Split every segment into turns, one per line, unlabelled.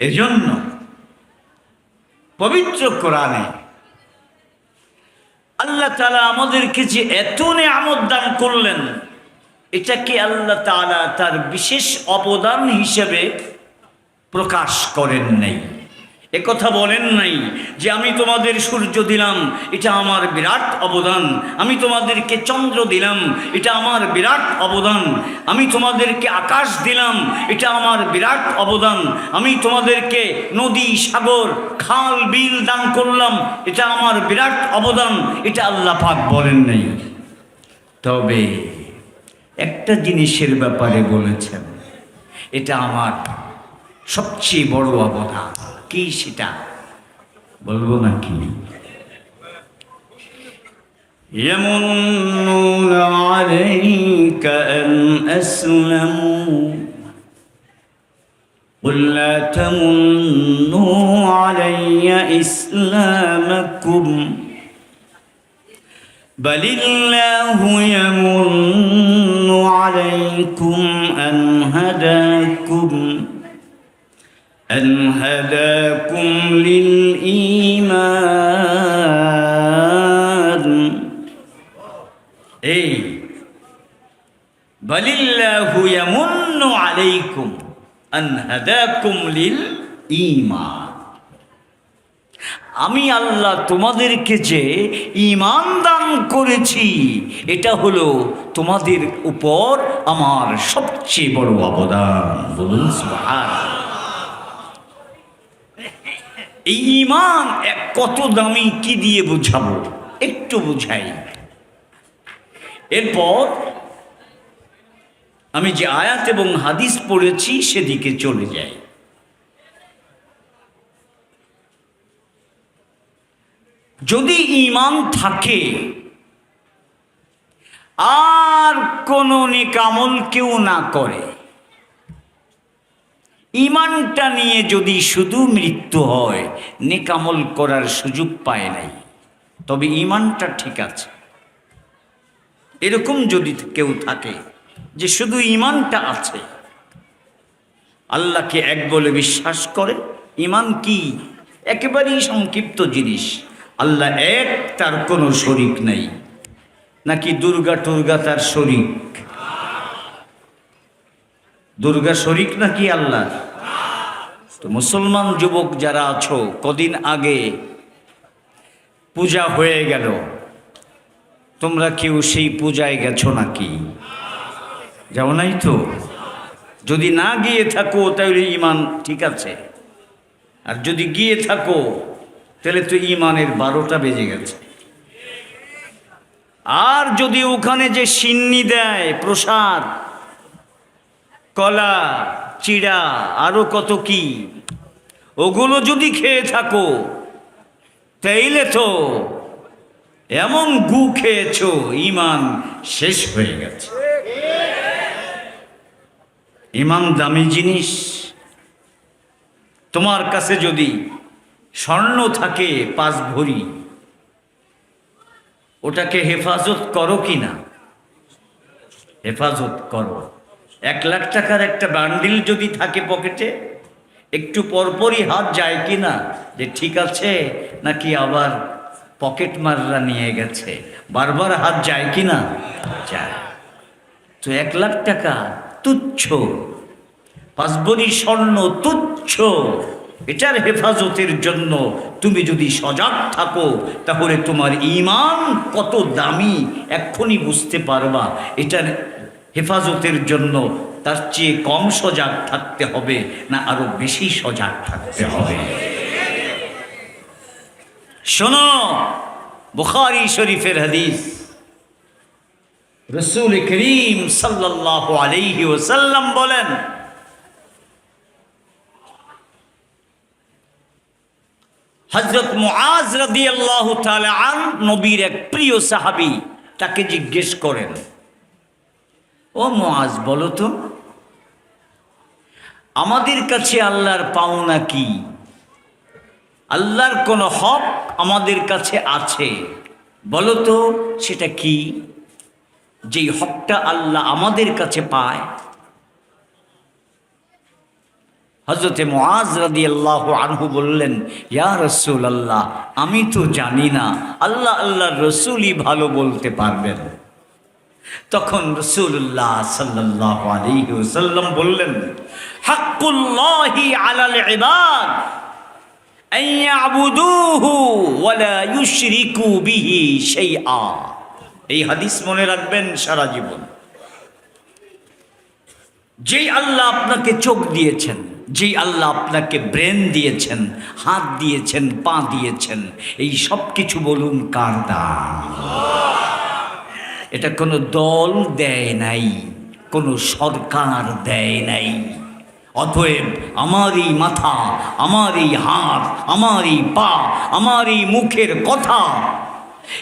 এজন্য পবিত্র কোরআনে আল্লাহ তালা আমাদেরকে যে এত নেয়ামত দান করলেন, এটা কি আল্লাহ তালা তার বিশেষ অবদান হিসেবে প্রকাশ করেন নাই? কথা বলেন নাই যে আমি তোমাদের সূর্য দিলাম, এটা আমার বিরাট অবদান। আমি তোমাদেরকে চন্দ্র দিলাম, এটা আমার বিরাট অবদান। আমি তোমাদেরকে আকাশ দিলাম, এটা আমার বিরাট অবদান। আমি তোমাদেরকে নদী, সাগর, খাল, বিল দান করলাম, এটা আমার বিরাট অবদান। এটা আল্লাহ পাক বলেন নাই। তবে একটা জিনিসের ব্যাপারে বলেছেন, এটা আমার সবচেয়ে বড় অবদান। কি সেটা বলবো নাকি يمنون عليك أن أسلموا قل لا تمنوا علي إسلامكم بل الله يمن عليكم أن هداكم أن هداكم للإيمان إيه بل الله يمن عليكم أن هداكم للإيمان আমি আল্লাহ তোমাদেরকে যে ইমান দান করেছি এটা হলো তোমাদের উপর আমার সবচেয়ে বড় অবদান বলুন সুবহানাল্লাহ। এই ইমান এক কত দামি, কি দিয়ে বুঝাবো? একটু বুঝাই। এরপর আমি যে আয়াত এবং হাদিস পড়েছি, সেদিকে চলে যাই। যদি ইমান থাকে, আর কোনো নিকামল কেউ না করে ইমানটা নিয়ে যদি শুধু মৃত্যু হয়, নেকামল করার সুযোগ পায় নাই। তবে ইমানটা ঠিক আছে। এরকম যদি কেউ থাকে যে শুধু ইমানটা আছে, আল্লাহকে এক বলে বিশ্বাস করে, ইমান কি? একেবারেই সংক্ষিপ্ত জিনিস। আল্লাহ এক, তার কোনো শরিক নাই। নাকি দুর্গা টুর্গা তার শরিক? দুর্গা শরিক নাকি আল্লাহ? তো মুসলমান যুবক যারা আছো, কদিন আগে পূজা হয়ে গেল। তোমরা কেউ সেই পূজায় গেছো নাকি? যাও নাই তো? যদি না গিয়ে থাকো, তাহলে ইমান ঠিক আছে। আর যদি গিয়ে থাকো, তাহলে তো ইমানের বারোটা বেজে গেছে। আর যদি ওখানে যে সিন্নি দেয়, প্রসাদ কলা, চিড়া, আরও কত কি? ওগুলো যদি খেয়ে থাকো, তাইলে তো এমন গু খেয়েছো ইমান শেষ হয়ে গেছে। ইমান দামি জিনিস। তোমার কাছে যদি স্বর্ণ থাকে পাঁচ ভরি, ওটাকে হেফাজত করো কি না হেফাজত করো। এক লাখ টাকার একটা বান্ডিল যদি থাকে পকেটে, একটু পরপরই হাত যায় কি না? যে ঠিক আছে, নাকি আবার পকেট মাররা নিয়ে গেছে? বারবার হাত যায় কি না? যায়। তো এক লাখ টাকা তুচ্ছ পাঁচ ভরি স্বর্ণ তুচ্ছ, এটার হেফাজতের জন্য তুমি যদি সজাগ থাকো, তাহলে তোমার ইমান কত দামি, এক্ষুনি বুঝতে পারবা, এটার হেফাজতের জন্য তার চেয়ে কম সজাগ থাকতে হবে না আরও বেশি সজাগ থাকতে হবে। শোনো, বুখারি শরীফের হাদিস। রসুল করিম সাল্লাহ আলাইহি ওসাল্লাম বলেন হজরত মুআজ আন নবীর এক প্রিয় সাহাবী তাকে জিজ্ঞেস করেন ও মুআজ, বলো তো। আমাদের কাছে আল্লাহর পাওনা কি? আল্লাহর কোনো হক আমাদের কাছে আছে। বলো তো, সেটা কি? যেই হকটা আল্লাহ আমাদের কাছে পায়। হজরতে মোয়াজ রাদি আল্লাহ আনহু বললেন, ইয়া রসুল আল্লাহ আমি তো জানি না, আল্লাহ আল্লাহ রসুলই ভালো বলতে পারবেন। তখন রসুল্লাহ সাল্লাহ আলাইহি বললেন, হাক্কুল্লাহি আলাল ইবাদ এই হাদিস মনে রাখবেন সারা জীবন। যেই আল্লাহ আপনাকে চোখ দিয়েছেন, যেই আল্লাহ আপনাকে ব্রেন দিয়েছেন, হাত দিয়েছেন, পা দিয়েছেন, এই সব কিছু বলুন কার দান এটা কোনো দল দেয় নাই, কোনো সরকার দেয় নাই। অতএব আমার এই মাথা আমার এই হাত আমার এই পা আমার এই মুখের কথা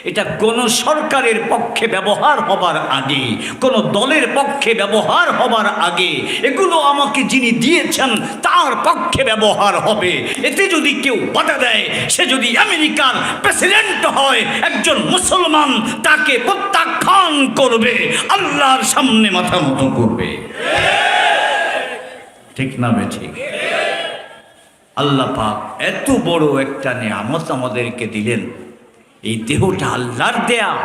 এটা কোনো সরকারের পক্ষে ব্যবহার হবার আগে, কোনো দলের পক্ষে ব্যবহার হবার আগে, এগুলো আমাকে যিনি দিয়েছেন, তার পক্ষে ব্যবহার হবে। এতে যদি কেউ বাধা দেয়, সে যদি আমেরিকার প্রেসিডেন্ট হয়, একজন মুসলমান তাকে প্রত্যাখ্যান করবে, আল্লাহর সামনে মাথা মতো করবে। ঠিক না বে ঠিক আল্লাহ পাক এত বড় একটা নিয়ামত আমাদেরকে দিলেন। এই দেহটা আল্লাহর দেয়া।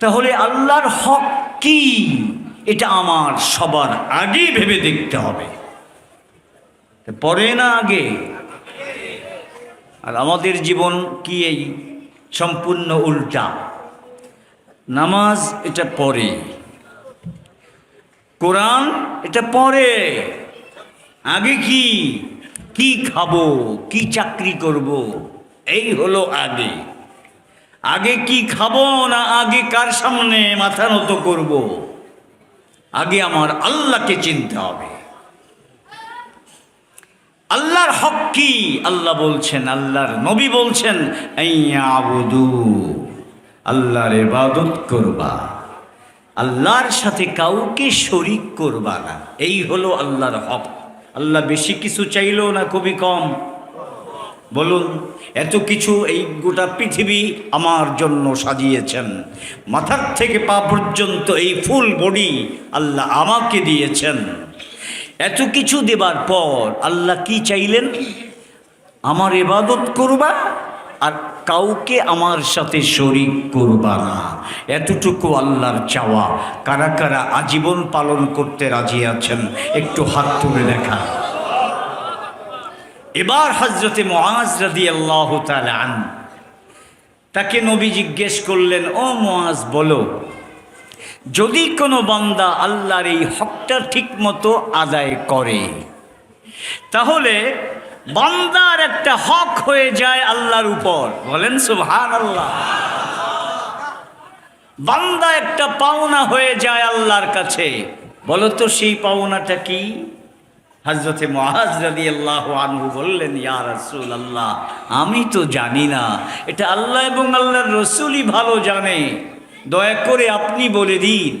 তাহলে আল্লাহর হক কি? এটা আমার সবার আগে ভেবে দেখতে হবে। পরে না আগে? আর আমাদের জীবন কি এই? সম্পূর্ণ উল্টা। নামাজ এটা পরে। কোরআন এটা পরে। আগে কি? কি খাব? কি চাকরি করব? এই হলো আগে। আগে কি খাব না আগে কার সামনে মাথা নত করব? আগে আমার আল্লাহকে চিনতে হবে। আল্লাহর হক কি? আল্লাহ বলছেন, আল্লাহর নবী বলছেন আবুদু, আল্লাহর ইবাদত করবা। আল্লাহর সাথে কাউকে শরিক করবা না। এই হলো আল্লাহর হক। আল্লাহ বেশি কিছু চাইলো না খুবই কম। বলুন, এত কিছু এই গোটা পৃথিবী আমার জন্য সাজিয়েছেন। মাথার থেকে পা পর্যন্ত এই ফুল বডি আল্লাহ আমাকে দিয়েছেন। এত কিছু দেবার পর আল্লাহ কি চাইলেন? আমার এবাদত করবা আর কাউকে আমার সাথে শরিক করবা না। এতটুকু আল্লাহর চাওয়া। কারা কারা আজীবন পালন করতে রাজি আছেন, একটু হাত তুলে দেখা এবার হজরতে মহাজ রাদি আল্লাহ আন, তাকে নবী জিজ্ঞেস করলেন, ও মহাজ বলো, যদি কোনো বান্দা আল্লাহর এই হকটা ঠিক মতো আদায় করে, তাহলে বান্দার একটা হক হয়ে যায় আল্লাহর উপর। বলেন সুভান আল্লাহ বান্দা একটা পাওনা হয়ে যায় আল্লাহর কাছে। বলো তো, সেই পাওনাটা কি? হজরতে মহাজরাদি আল্লাহ আনহু বললেন, ইয়া রসুল আল্লাহ আমি তো জানি না। এটা আল্লাহ এবং আল্লাহর রসুলই ভালো জানে। দয়া করে আপনি বলে দিন।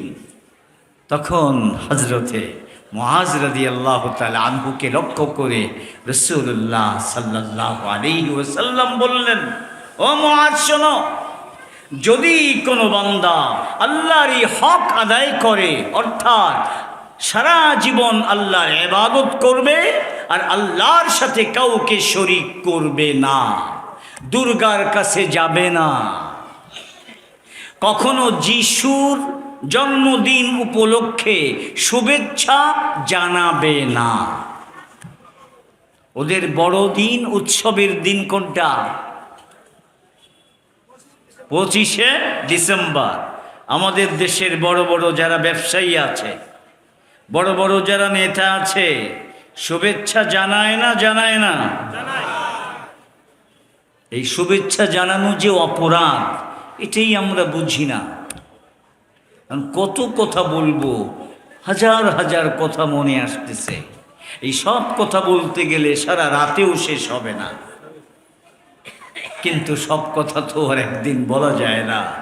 তখন হজরতে মহাজরাদি আল্লাহ তাল আনহুকে লক্ষ্য করে রসুল্লাহ সাল্লাহ আলী ওসাল্লাম বললেন, ও মহাজ শোনো, যদি কোনো বান্দা আল্লাহর এই হক আদায় করে, অর্থাৎ সারা জীবন আল্লাহর এবাদত করবে আর আল্লাহর সাথে কাউকে শরিক করবে না। দুর্গার কাছে যাবে না। কখনো যিশুর জন্মদিন উপলক্ষে শুভেচ্ছা জানাবে না। ওদের বড়দিন, উৎসবের দিন কোনটা? পঁচিশে ডিসেম্বর। আমাদের দেশের বড় বড় যারা ব্যবসায়ী আছে বড় বড় যারা নেতা আছে, শুভেচ্ছা জানায় না জানায় না। এই শুভেচ্ছা জানানো যে অপরাধ, এটাই আমরা বুঝি না। কত কথা বলব, হাজার হাজার কথা মনে আসতেছে। এই সব কথা বলতে গেলে সারা রাতেও শেষ হবে না। কিন্তু সব কথা তো আর একদিন বলা যায় না।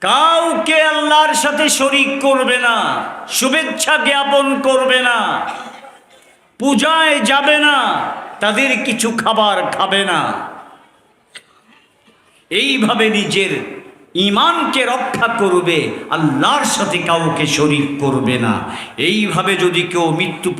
কাউকে আল্লাহর সাথে শরিক করবে না, শুভেচ্ছা জ্ঞাপন করবে না, পূজায় যাবে না, তাদের কিছু খাবার খাবে না। এইভাবে নিজের ইমানকে রক্ষা করবে, আল্লাহর সাথে কাউকে শরিক করবে না। এইভাবে যদি কেউ মৃত্যু